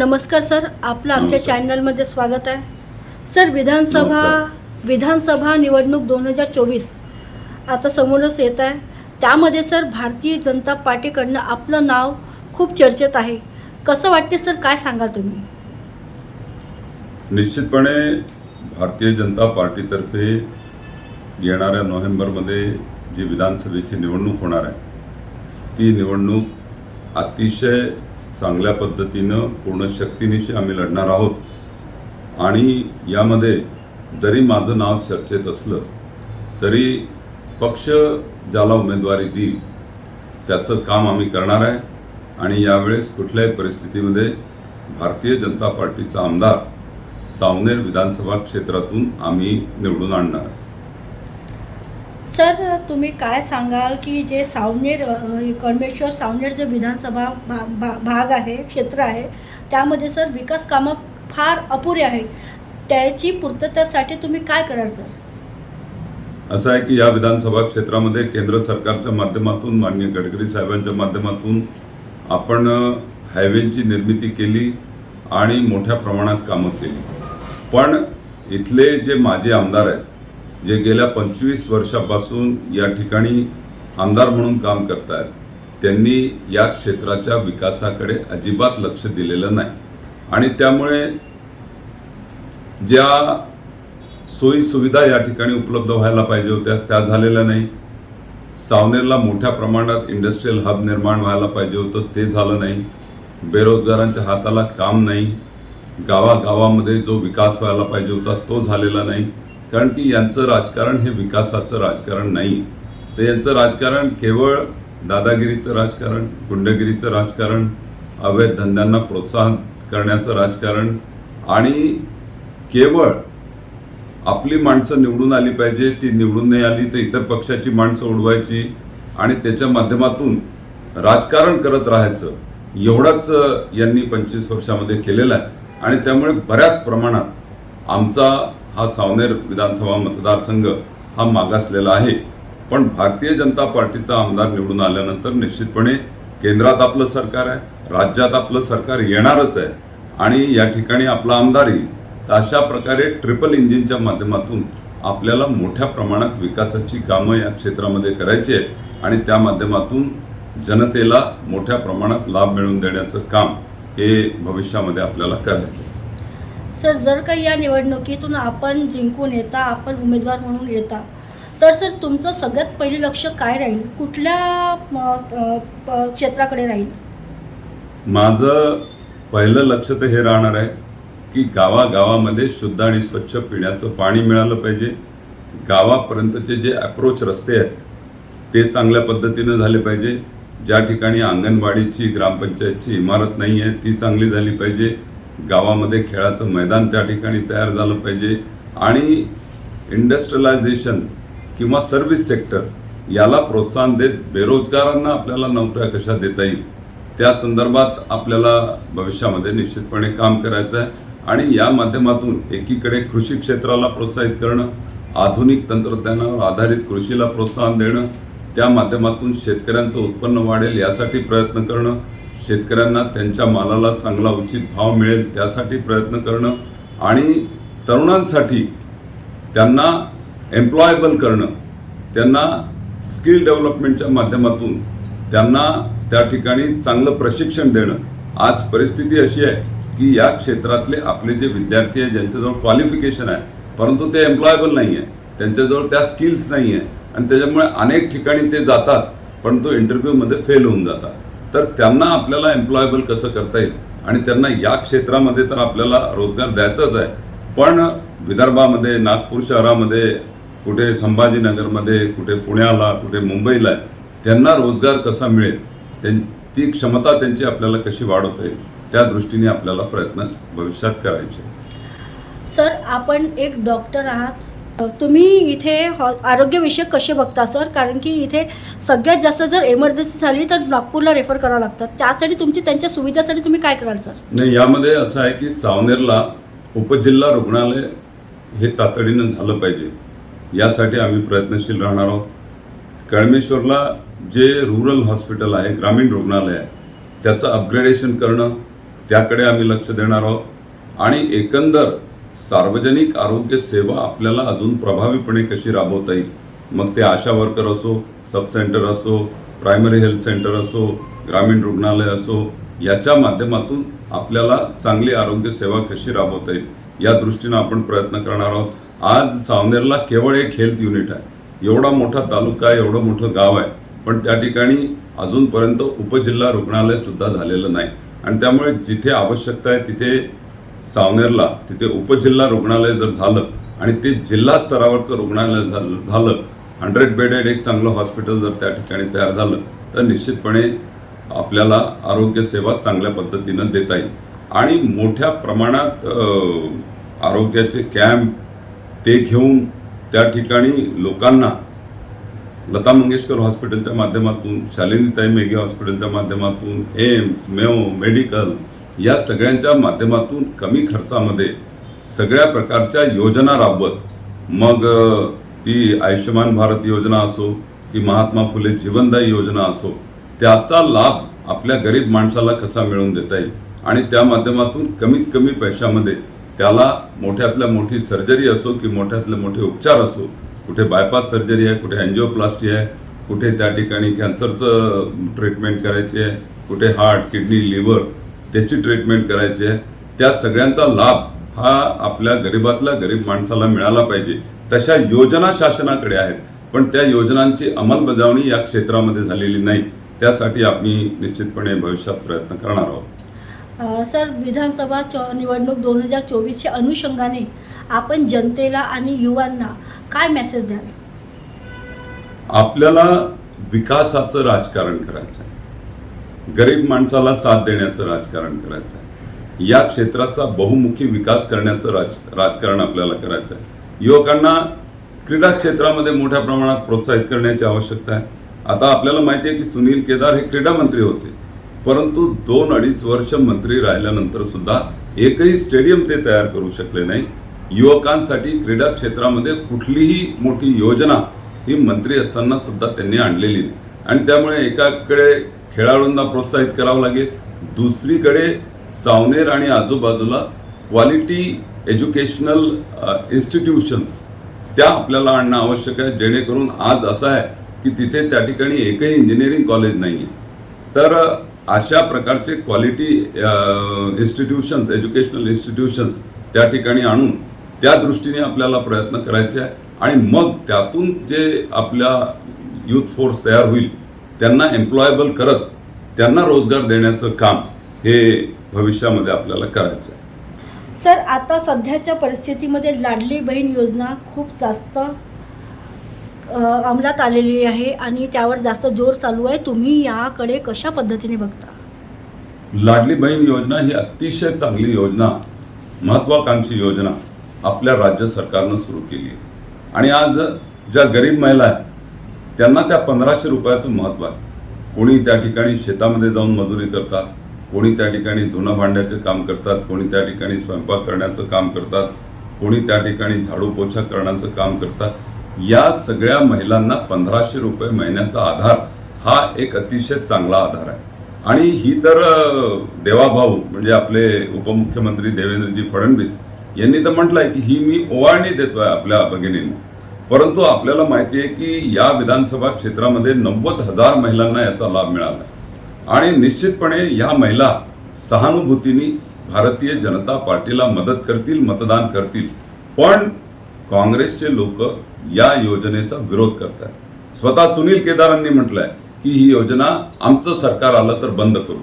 नमस्कार सर आपलं आमच्या. चॅनलमध्ये स्वागत आहे सर विधानसभा. विधानसभा निवडणूक दोन हजार चोवीस आता समोरच येत आहे त्यामध्ये सर भारतीय जनता पार्टीकडनं आपलं नाव खूप चर्चेत आहे कसं वाटते सर काय सांगाल तुम्ही निश्चितपणे भारतीय जनता पार्टीतर्फे येणाऱ्या नोव्हेंबरमध्ये जी विधानसभेची निवडणूक होणार आहे ती निवडणूक अतिशय चांगल्या पद्धतीनं पूर्ण शक्तीनिशी आम्ही लढणार आहोत आणि यामध्ये जरी माझं नाव चर्चेत असलं तरी पक्ष ज्याला उमेदवारी देईल त्याचं काम आम्ही करणार आहे आणि यावेळेस कुठल्याही परिस्थितीमध्ये भारतीय जनता पार्टीचा आमदार सावनेर विधानसभा क्षेत्रातून आम्ही निवडून आणणार आहे. सर तुम्ही काय सांगाल की जे सावनेर कर्मेश्वर सावनेर जे विधानसभा भा भा भाग आहे क्षेत्र आहे त्यामध्ये सर विकास कामं फार अपुरे आहे त्याची पूर्ततेसाठी तुम्ही काय कराल सर? असं आहे की या विधानसभा क्षेत्रामध्ये केंद्र सरकारच्या माध्यमातून माननीय गडकरी साहेबांच्या माध्यमातून आपण हायवेची निर्मिती केली आणि मोठ्या प्रमाणात कामं केली. पण इथले जे माजी आमदार आहेत जे गेल्या पंचवीस वर्षापासून या ठिकाणी आमदार म्हणून काम करतायत त्यांनी या क्षेत्राच्या विकासाकडे अजिबात लक्ष दिलेलं नाही. आणि त्यामुळे ज्या सोयीसुविधा या ठिकाणी उपलब्ध व्हायला पाहिजे होत्या त्या झालेल्या नाही. सावनेरला मोठ्या प्रमाणात इंडस्ट्रीयल हब निर्माण व्हायला पाहिजे होतं ते झालं नाही. बेरोजगारांच्या हाताला काम नाही. गावागावामध्ये जो विकास व्हायला पाहिजे होता तो झालेला नाही. कारण की यांचं राजकारण हे विकासाचं राजकारण नाही. तर यांचं राजकारण केवळ दादागिरीचं राजकारण गुंडगिरीचं राजकारण अवैध धंद्यांना प्रोत्साहन करण्याचं राजकारण आणि केवळ आपली माणसं निवडून आली पाहिजे ती निवडून नाही आली तर इतर पक्षाची माणसं उडवायची आणि त्याच्या माध्यमातून राजकारण करत राहायचं. एवढाच यांनी पंचवीस वर्षामध्ये केलेलं आहे. आणि त्यामुळे बऱ्याच प्रमाणात आमचा हा सावनेर विधानसभा मतदारसंघ हा मागासलेला आहे पण भारतीय जनता पार्टीचा आमदार निवडून आल्यानंतर निश्चितपणे केंद्रात आपलं सरकार आहे राज्यात आपलं सरकार येणारच आहे आणि या ठिकाणी आपला आमदार येईल तर अशा प्रकारे ट्रिपल इंजिनच्या माध्यमातून आपल्याला मोठ्या प्रमाणात विकासाची कामं या क्षेत्रामध्ये करायची आहेत आणि त्या माध्यमातून जनतेला मोठ्या प्रमाणात लाभ मिळवून देण्याचं काम हे भविष्यामध्ये आपल्याला करायचं आहे. सर जर काही या निवडणुकीतून आपण जिंकून येता आपण उमेदवार म्हणून येता तर सर तुमचं सगळ्यात पहिलं लक्ष काय राहील? कुठल्या प- क्षेत्राकडे राहील? माझं पहिलं लक्ष तर हे राहणार आहे की गावागावामध्ये शुद्ध आणि स्वच्छ पिण्याचं पाणी मिळालं पाहिजे. गावापर्यंतचे जे अप्रोच रस्ते आहेत ते चांगल्या पद्धतीनं झाले पाहिजे. ज्या ठिकाणी अंगणवाडीची ग्रामपंचायतची इमारत नाही आहे ती चांगली झाली पाहिजे. गावामध्ये खेळाचं मैदान त्या ठिकाणी तयार झालं पाहिजे आणि इंडस्ट्रियलायझेशन किंवा सर्व्हिस सेक्टर याला प्रोत्साहन देत बेरोजगारांना आपल्याला नोकऱ्या कशा देता येईल? त्या संदर्भात आपल्याला भविष्यामध्ये निश्चितपणे काम करायचं आहे आणि या माध्यमातून एकीकडे कृषी क्षेत्राला प्रोत्साहित करणं आधुनिक तंत्रज्ञानावर आधारित कृषीला प्रोत्साहन देणं त्या माध्यमातून शेतकऱ्यांचं उत्पन्न वाढेल यासाठी प्रयत्न करणं शेतकऱ्यांना त्यांच्या मालाला चांगला उचित भाव मिळेल त्यासाठी प्रयत्न करणं आणि तरुणांसाठी त्यांना एम्प्लॉयबल करणं त्यांना स्किल डेव्हलपमेंटच्या माध्यमातून त्यांना त्या ठिकाणी चांगलं प्रशिक्षण देणं. आज परिस्थिती अशी आहे की या क्षेत्रातले आपले जे विद्यार्थी आहे ज्यांच्याजवळ क्वालिफिकेशन आहे परंतु ते एम्प्लॉयबल नाही आहे त्यांच्याजवळ त्या स्किल्स नाही आहे आणि त्याच्यामुळे अनेक ठिकाणी ते जातात परंतु इंटरव्ह्यूमध्ये फेल होऊन जातात. तर त्यांना आपल्याला एम्प्लॉयबल कसं करता येईल? आणि त्यांना या क्षेत्रामध्ये तर आपल्याला रोजगार द्यायचाच आहे. पण विदर्भामध्ये नागपूर शहरामध्ये कुठे संभाजीनगरमध्ये कुठे पुण्याला कुठे मुंबईला त्यांना रोजगार कसा मिळेल? त्यां- ती क्षमता त्यांची आपल्याला कशी वाढवता येईल? त्या दृष्टीने आपल्याला प्रयत्न भविष्यात करायचे सर आपण एक डॉक्टर आहात. तुम्ही इथे हॉ आरोग्यविषयक कसे बघता सर? कारण की इथे सगळ्यात जास्त जर एमर्जन्सी झाली तर नागपूरला रेफर करावं लागतं त्यासाठी तुमची त्यांच्या सुविधेसाठी तुम्ही काय कराल सर? नाही यामध्ये असं आहे की सावनेरला उपजिल्हा रुग्णालय हे तातडीनं झालं पाहिजे. यासाठी आम्ही प्रयत्नशील राहणार आहोत. कळमेश्वरला जे रुरल हॉस्पिटल आहे ग्रामीण रुग्णालय आहे त्याचं अपग्रेडेशन करणं त्याकडे आम्ही लक्ष देणार आहोत. आणि एकंदर सार्वजनिक आरोग्य सेवा आपल्याला अजून प्रभावीपणे कशी राबवता येईल? मग ते आशा वर्कर असो सब सेंटर असो प्रायमरी हेल्थ सेंटर असो ग्रामीण रुग्णालय असो याच्या माध्यमातून आपल्याला चांगली आरोग्य सेवा कशी राबवता येईल? या दृष्टीनं आपण प्रयत्न करणार आहोत. आज सावनेरला केवळ एक हेल्थ युनिट आहे. एवढा मोठा तालुका आहे एवढं मोठं गाव आहे. पण त्या ठिकाणी अजूनपर्यंत उपजिल्हा रुग्णालय सुद्धा झालेलं नाही. आणि त्यामुळे जिथे आवश्यकता आहे तिथे सावनेरला. तिथे उपजिल्हा रुग्णालय जर झालं आणि ते जिल्हा स्तरावरचं रुग्णालय झालं झालं हंड्रेड बेडेड एक चांगलं हॉस्पिटल जर त्या ठिकाणी तयार झालं तर निश्चितपणे आपल्याला आरोग्यसेवा चांगल्या पद्धतीनं देता येईल. आणि मोठ्या प्रमाणात आरोग्याचे कॅम्प ते घेऊन त्या ठिकाणी लोकांना लता मंगेशकर हॉस्पिटलच्या माध्यमातून शालिनीताई मेघे हॉस्पिटलच्या माध्यमातून एम्स मेओ मेडिकल या सगळ्यांच्या माध्यमातून कमी खर्चामध्ये सगळ्या प्रकारच्या योजना राबवत. मग ती आयुष्यमान भारत योजना असो की महात्मा फुले जीवनदायी योजना असो त्याचा लाभ आपल्या गरीब माणसाला कसा मिळवून देता येईल? आणि त्या माध्यमातून कमीत कमी पैशामध्ये त्याला मोठ्यातल्या मोठी सर्जरी असो की मोठ्यातले मोठे उपचार असो कुठे बायपास सर्जरी आहे कुठे अँजिओप्लास्टी आहे कुठे त्या ठिकाणी कॅन्सरचं ट्रीटमेंट करायची आहे कुठे हार्ट किडनी लिव्हर त्याची ट्रीटमेंट करायची आहे. त्या सगळ्यांचा लाभ हा आपल्या गरीबातल्या गरीब माणसाला मिळाला पाहिजे. तशा योजना शासनाकडे आहेत. पण त्या योजनांची अंमलबजावणी या क्षेत्रामध्ये झालेली नाही. त्यासाठी आम्ही निश्चितपणे भविष्यात प्रयत्न करणार आहोत. सर विधानसभा चो निवडणूक दोन हजार चोवीसच्या अनुषंगाने आपण जनतेला आणि युवांना काय मेसेज द्याल आपल्याला विकासाचं राजकारण करायचं आहे गरीब माणसाला साथ देण्याचं राजकारण करायचं आहे. या क्षेत्राचा बहुमुखी विकास करण्याचं राज राजकारण आपल्याला करायचं आहे. युवकांना क्रीडा क्षेत्रामध्ये मोठ्या प्रमाणात प्रोत्साहित करण्याची आवश्यकता आहे. आता आपल्याला माहिती आहे की सुनील केदार हे क्रीडा मंत्री होते. परंतु दोन अडीच वर्ष मंत्री राहिल्यानंतर सुद्धा एकही स्टेडियम ते तयार करू शकले नाही. युवकांसाठी क्रीडा क्षेत्रामध्ये कुठलीही मोठी योजना ही मंत्री असताना सुद्धा त्यांनी आणलेली नाही. आणि त्यामुळे एकाकडे खेळाडूंना प्रोत्साहित करावं लागेल. दुसरीकडे सावनेर आणि आजूबाजूला क्वालिटी एज्युकेशनल इन्स्टिट्यूशन्स त्या आपल्याला आणणं आवश्यक आहे. जेणेकरून आज असं आहे की तिथे त्या ठिकाणी एकही इंजिनिअरिंग कॉलेज नाही आहे तर अशा प्रकारचे क्वालिटी इन्स्टिट्यूशन्स एज्युकेशनल इन्स्टिट्यूशन्स त्या ठिकाणी आणून त्या दृष्टीने आपल्याला प्रयत्न करायचे आहे. आणि मग त्यातून जे आपल्या युथ फोर्स तयार होईल त्यांना एम्प्लॉयबल करत त्यांना रोजगार देण्याचं काम हे भविष्यामध्ये आपल्याला करायचं आहे. सर आता सध्याच्या परिस्थितीमध्ये लाडली बहीण योजना खूप जास्त अंमलात आलेली आहे आणि त्यावर जास्त जोर चालू आहे. तुम्ही याकडे कशा पद्धतीने बघता? लाडली बहीण योजना ही अतिशय चांगली योजना महत्वाकांक्षी योजना आपल्या राज्य सरकारनं सुरू केली आहे. आणि आज ज्या गरीब महिला आहेत त्यांना त्या पंधराशे रुपयाचं महत्त्व आहे. कोणी त्या ठिकाणी शेतामध्ये जाऊन मजुरी करतात कोणी त्या ठिकाणी धुणं भांड्याचं काम करतात कोणी त्या ठिकाणी स्वयंपाक करण्याचं काम करतात कोणी त्या ठिकाणी झाडू पोछा करण्याचं काम करतात. या सगळ्या महिलांना पंधराशे रुपये महिन्याचा आधार हा एक अतिशय चांगला आधार आहे. आणि ही तर देवाभाऊ म्हणजे आपले उपमुख्यमंत्री देवेंद्रजी फडणवीस यांनी तर म्हटलंय की ही मी ओवाळणी देतोय आपल्या भगिनींना. परंतु आपल्याला माहिती आहे की या विधानसभा क्षेत्रामध्ये नव्वद हजार महिलांना याचा लाभ मिळाला. आणि निश्चितपणे या महिला सहानुभूतीने भारतीय जनता पार्टीला मदत करतील मतदान करतील. पण काँग्रेसचे लोक या योजनेचा विरोध करतात. स्वतः सुनील केदारांनी म्हटलंय की ही योजना आमचं सरकार आलं तर बंद करू.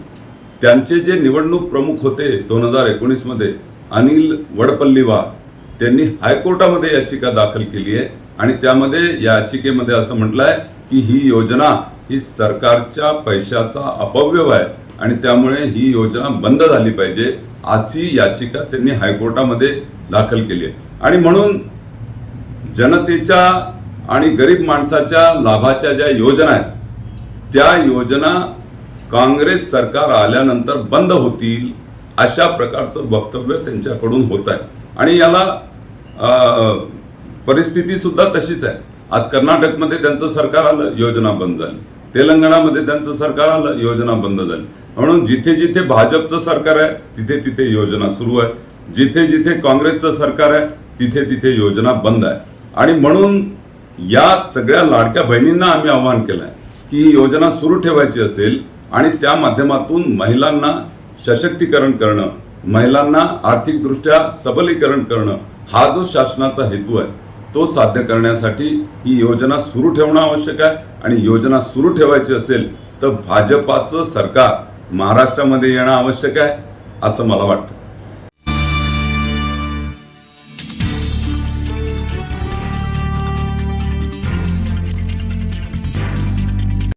त्यांचे जे निवडणूक प्रमुख होते दोन हजार एकोणीसमध्ये अनिल वडपल्लीवार त्यांनी हायकोर्टामध्ये याचिका दाखल केली आहे. आणि त्यामध्ये याचिकेमध्ये असं म्हटलंय की ही योजना ही सरकारच्या पैशाचा अपव्यव आहे आणि त्यामुळे ही योजना बंद झाली पाहिजे अशी याचिका त्यांनी हायकोर्टामध्ये दाखल केली आहे. आणि म्हणून जनतेच्या आणि गरीब माणसाच्या लाभाच्या ज्या योजना आहेत त्या योजना काँग्रेस सरकार आल्यानंतर बंद होतील अशा प्रकारचं वक्तव्य त्यांच्याकडून होत आहे. आणि याला परिस्थिती सुद्धा तशीच आहे. आज कर्नाटकमध्ये त्यांचं सरकार आलं योजना बंद झाली. तेलंगणामध्ये त्यांचं सरकार आलं योजना बंद झाली. म्हणून जिथे जिथे भाजपचं सरकार आहे तिथे तिथे योजना सुरू आहे. जिथे जिथे काँग्रेसचं सरकार आहे तिथे तिथे योजना बंद आहे. आणि म्हणून या सगळ्या लाडक्या बहिणींना आम्ही आवाहन केलं आहे की ही योजना सुरू ठेवायची असेल आणि त्या माध्यमातून महिलांना सशक्तीकरण करणं महिलांना आर्थिकदृष्ट्या सबलीकरण करणं हा जो शासनाचा हेतू आहे तो साध्य करण्यासाठी ही योजना सुरू ठेवणं आवश्यक आहे. आणि योजना सुरू ठेवायची असेल तर भाजपाचं सरकार महाराष्ट्रामध्ये येणं आवश्यक आहे असं मला वाटतं.